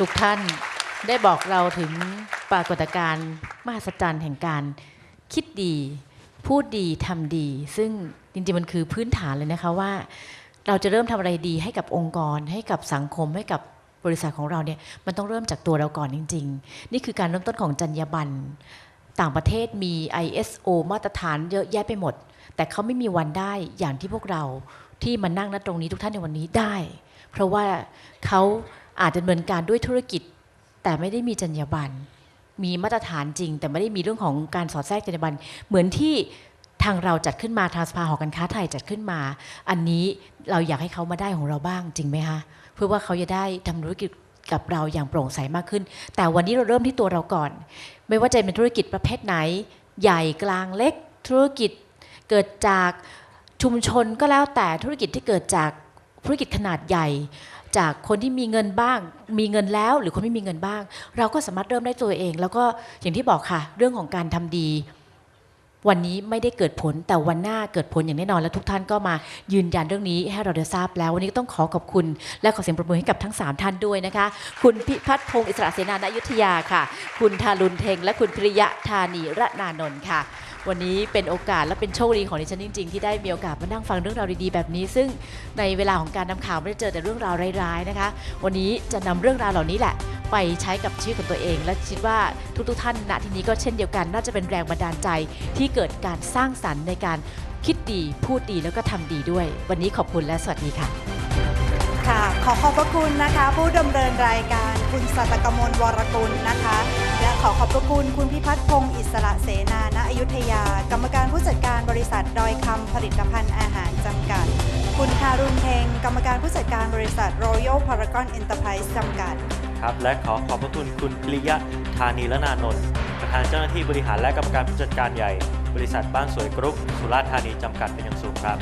ทุกท่านได้บอกเราถึงปรากฏการณ์มหัศจรรย์แห่งการคิดดี พูดดีทำดี ซึ่งจริงๆมันคือพื้นฐานเลยนะคะว่า เราจะเริ่มทำอะไรดีให้กับองค์กร ให้กับสังคมให้กับบริษัทของเราเนี่ยมันต้องเริ่มจากตัวเราก่อนจริง ๆ นี่คือการเริ่มต้นของจรรยาบรรณต่างประเทศมี ISO มาตรฐานเยอะแยะไปหมด แต่เขาไม่มีวันได้อย่างที่พวกเราที่มานั่งณตรงนี้ทุกท่านในวันนี้ได้ เพราะว่าเขา อาจดำเนินการด้วยธุรกิจ แต่ไม่ได้มีจรรยาบรรณมีมาตรฐานจริง แต่ไม่ได้มีเรื่องของการสอดแทรกจรรยาบรรณเหมือนที่ทางเราจัดขึ้นมาทางสภาหอการค้าไทยจัดขึ้นมา อันนี้เราอยากให้เขามาได้ของเราบ้างจริงไหมคะเพื่อว่าเขาจะได้ทำธุรกิจกับเราอย่างโปร่งใสมากขึ้น แต่วันนี้เราเริ่มที่ตัวเราก่อน ไม่ว่าจะเป็นธุรกิจประเภทไหน ใหญ่กลางเล็ก ธุรกิจเกิดจากชุมชนก็แล้วแต่ธุรกิจที่เกิดจากธุรกิจขนาดใหญ่ จากคนที่มีเงินบ้าง มีเงินแล้วหรือคนไม่มีเงินบ้าง เราก็สามารถเริ่มได้ตัวเอง แล้วก็อย่างที่บอกค่ะ เรื่องของการทำดี วันนี้ไม่ได้เกิดผลแต่วันหน้าเกิดผลอย่างแน่นอนและทุกท่านก็มายืนยันเรื่องนี้ให้เราได้ทราบแล้ว วันนี้ก็ต้องขอขอบคุณ และขอเสียงปรบมือให้กับทั้ง 3 ท่านด้วยนะคะ คุณพิพัฒน์พงศ์อิสระเสนาณอยุทธยาค่ะ คุณทารุณเทงและคุณพิริยะธานีระนานนท์ค่ะ วันนี้เป็นโอกาสและเป็นโชคดีของดิฉันจริง ๆ ที่ได้มีโอกาสมานั่งฟังเรื่องราวดีๆแบบนี้ ซึ่งในเวลาของการนำข่าวไม่ได้เจอแต่เรื่องราวร้ายๆนะคะ วันนี้จะนำเรื่องราวเหล่านี้แหละ ไปใช้กับชีวิตของตัวเอง และคิดว่าทุกๆ ท่านณที่นี้ก็เช่นเดียวกันน่าจะเป็นแรงบันดาลใจที่เกิดการสร้างสรรค์ในการคิดดีพูดดีแล้วก็ทำดีด้วย วันนี้ขอบคุณและสวัสดีค่ะ ค่ะ ขอขอบพระคุณนะคะ ผู้ดำเนินรายการคุณสัตกมลวรกุลนะคะ คุณคุณพิพัฒน์พงศ์อิสระเสนาณอยุธยา กรรมการผู้จัดการบริษัทดอยคำผลิตภัณฑ์อาหารจำกัด คุณทารุณเทงกรรมการผู้จัดการบริษัท Royal Paragon Enterprise จำกัด ครับและขอขอบพระคุณคุณพิริยะธานีละนานนท์ประธานเจ้าหน้าที่บริหารและกรรมการผู้จัดการใหญ่ บริษัทบ้านสวยกรุ๊ปสุราษฎร์ธานีจำกัดเป็นอย่างสูงครับ